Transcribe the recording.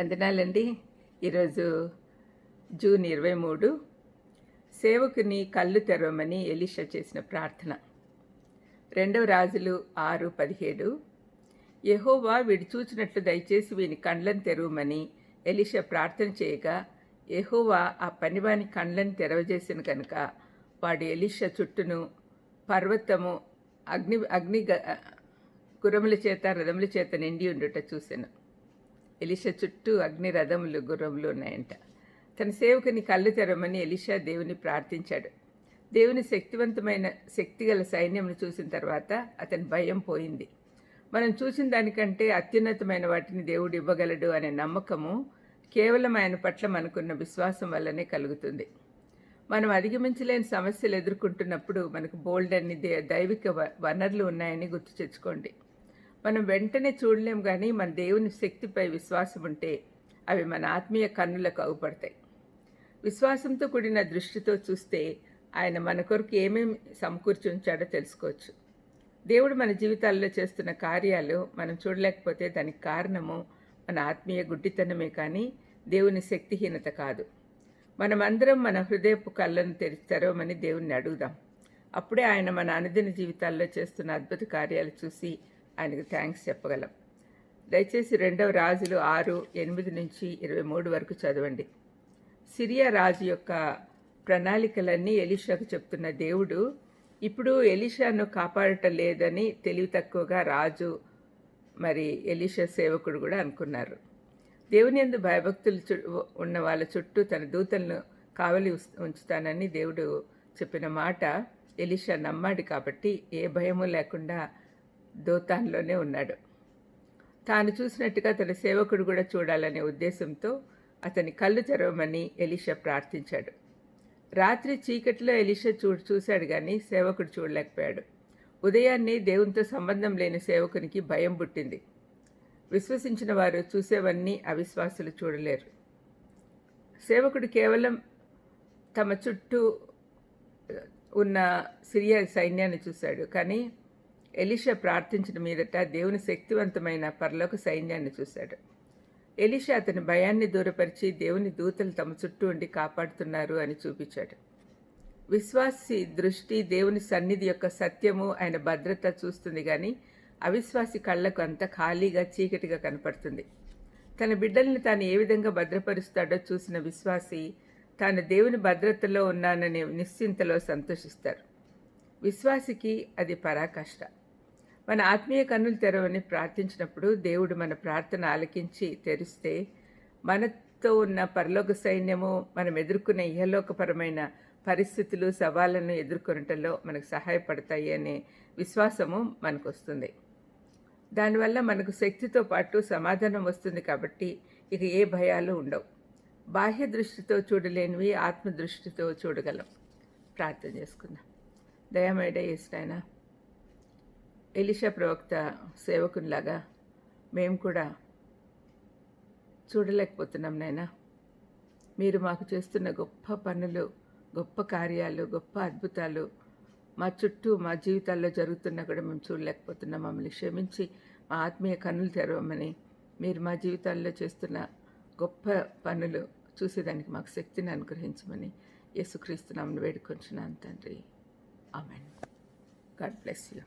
వందనాలండి. ఈరోజు జూన్ ఇరవై మూడు. సేవకుని కళ్ళు తెరవమని ఎలిషా చేసిన ప్రార్థన. రెండవ రాజులు ఆరు పదిహేడు. యహోవా వీడు చూచినట్లు దయచేసి వీని కండ్లను తెరవమని ఎలిషా ప్రార్థన చేయగా యహోవా ఆ పనివాని కండ్లను తెరవజేసిన కనుక వాడు ఎలిషా చుట్టూను పర్వతము అగ్ని అగ్ని గ- చేత రథముల చేత నిండి ఉండుట చూశాను ఎలిషా చుట్టూ అగ్ని రథములు గుర్రములు ఉన్నాయంట. తన సేవకుని కళ్ళు తెరమని ఎలిషా దేవుని ప్రార్థించాడు. దేవుని శక్తివంతమైన శక్తిగల సైన్యంను చూసిన తర్వాత అతని భయం పోయింది. మనం చూసిన దానికంటే అత్యున్నతమైన వాటిని దేవుడు ఇవ్వగలడు అనే నమ్మకము కేవలం ఆయన పట్ల మనకున్న విశ్వాసం వల్లనే కలుగుతుంది. మనం అధిగమించలేని సమస్యలు ఎదుర్కొంటున్నప్పుడు మనకు బోల్డ్ అన్ని దే- దైవిక వనరులు ఉన్నాయని గుర్తు తెచ్చుకోండి. మనం వెంటనే చూడలేం కానీ మన దేవుని శక్తిపై విశ్వాసం ఉంటే అవి మన ఆత్మీయ కన్నులకు అగుపడతాయి విశ్వాసంతో కూడిన దృష్టితో చూస్తే ఆయన మన కొరకు ఏమేమి సమకూర్చి ఉంచాడో తెలుసుకోవచ్చు. దేవుడు మన జీవితాల్లో చేస్తున్న కార్యాలు మనం చూడలేకపోతే దానికి కారణము మన ఆత్మీయ గుడ్డితనమే కానీ దేవుని శక్తిహీనత కాదు. మనమందరం మన హృదయపు కళ్ళను తెరిచి తెరవమని దేవుణ్ణి అడుగుదాం. అప్పుడే ఆయన మన అనుదిన జీవితాల్లో చేస్తున్న అద్భుత కార్యాలు చూసి ఆయనకు థ్యాంక్స్ చెప్పగలం. దయచేసి రెండవ రాజులు ఆరు ఎనిమిది నుంచి ఇరవై మూడు వరకు చదవండి. సిరియా రాజు యొక్క ప్రణాళికలన్నీ ఎలీషాకు చెప్తున్న దేవుడు ఇప్పుడు ఎలీషాను కాపాడటం లేదని తెలివి తక్కువగా రాజు మరి ఎలీషా సేవకుడు కూడా అనుకున్నారు. దేవుని ఎందు భయభక్తులు ఉన్న వాళ్ళ చుట్టూ తన దూతలను కావలి ఉంచుతానని దేవుడు చెప్పిన మాట ఎలీషా నమ్మాడు కాబట్టి ఏ భయము లేకుండా దోతాన్లోనే ఉన్నాడు. తాను చూసినట్టుగా తన సేవకుడు కూడా చూడాలనే ఉద్దేశంతో అతని కళ్ళు తెరవమని ఎలీషా ప్రార్థించాడు. రాత్రి చీకటిలో ఎలీషా చూ చూశాడు కానీ సేవకుడు చూడలేకపోయాడు. ఉదయాన్నే దేవునితో సంబంధం లేని సేవకునికి భయం పుట్టింది. విశ్వసించిన వారు చూసేవన్నీ అవిశ్వాసులు చూడలేరు. సేవకుడు కేవలం తమ చుట్టూ ఉన్న సిరియా సైన్యాన్ని చూశాడు. కానీ ఎలీషా ప్రార్థించిన మీదట దేవుని శక్తివంతమైన పరలోక సైన్యాన్ని చూశాడు. ఎలీషా అతని భయాన్ని దూరపరిచి దేవుని దూతలు తమ చుట్టూ ఉండి కాపాడుతున్నారు అని చూపించాడు. విశ్వాసి దృష్టి దేవుని సన్నిధి యొక్క సత్యము ఆయన భద్రత చూస్తుంది కానీ అవిశ్వాసి కళ్ళకు అంత ఖాళీగా చీకటిగా కనపడుతుంది. తన బిడ్డల్ని తాను ఏ విధంగా భద్రపరుస్తాడో చూసిన విశ్వాసి తాను దేవుని భద్రతలో ఉన్నాననే నిశ్చింతలో సంతోషిస్తారు. విశ్వాసికి అది పరాకాష్ట. మన ఆత్మీయ కన్నులు తెరవని ప్రార్థించినప్పుడు దేవుడు మన ప్రార్థన ఆలకించి తెరిస్తే మనతో ఉన్న పరలోక సైన్యము మనం ఎదుర్కొనే ఇహలోకపరమైన పరిస్థితులు సవాళ్ళను ఎదుర్కొనటంలో మనకు సహాయపడతాయి అనే విశ్వాసము మనకు వస్తుంది దానివల్ల మనకు శక్తితో పాటు సమాధానం వస్తుంది కాబట్టి ఇక ఏ భయాలు ఉండవు. బాహ్య దృష్టితో చూడలేనివి ఆత్మ దృష్టితో చూడగలం. ప్రార్థన చేసుకుందాం. దయమేడ ఇస్తాయన ఎలిషా ప్రవక్త సేవకునిలాగా మేము కూడా చూడలేకపోతున్నాం నాయనా. మీరు మాకు చేస్తున్న గొప్ప పనులు గొప్ప కార్యాలు గొప్ప అద్భుతాలు మా చుట్టూ మా జీవితాల్లో జరుగుతున్నా కూడా మేము చూడలేకపోతున్నాం. మమ్మల్ని క్షమించి మా ఆత్మీయ కన్నులు తెరవమని మీరు మా జీవితాల్లో చేస్తున్న గొప్ప పనులు చూసేదానికి మాకు శక్తిని అనుగ్రహించమని యేసుక్రీస్తు నామను వేడుకొంచున్నాను తండ్రి. ఆమెన్. God bless you.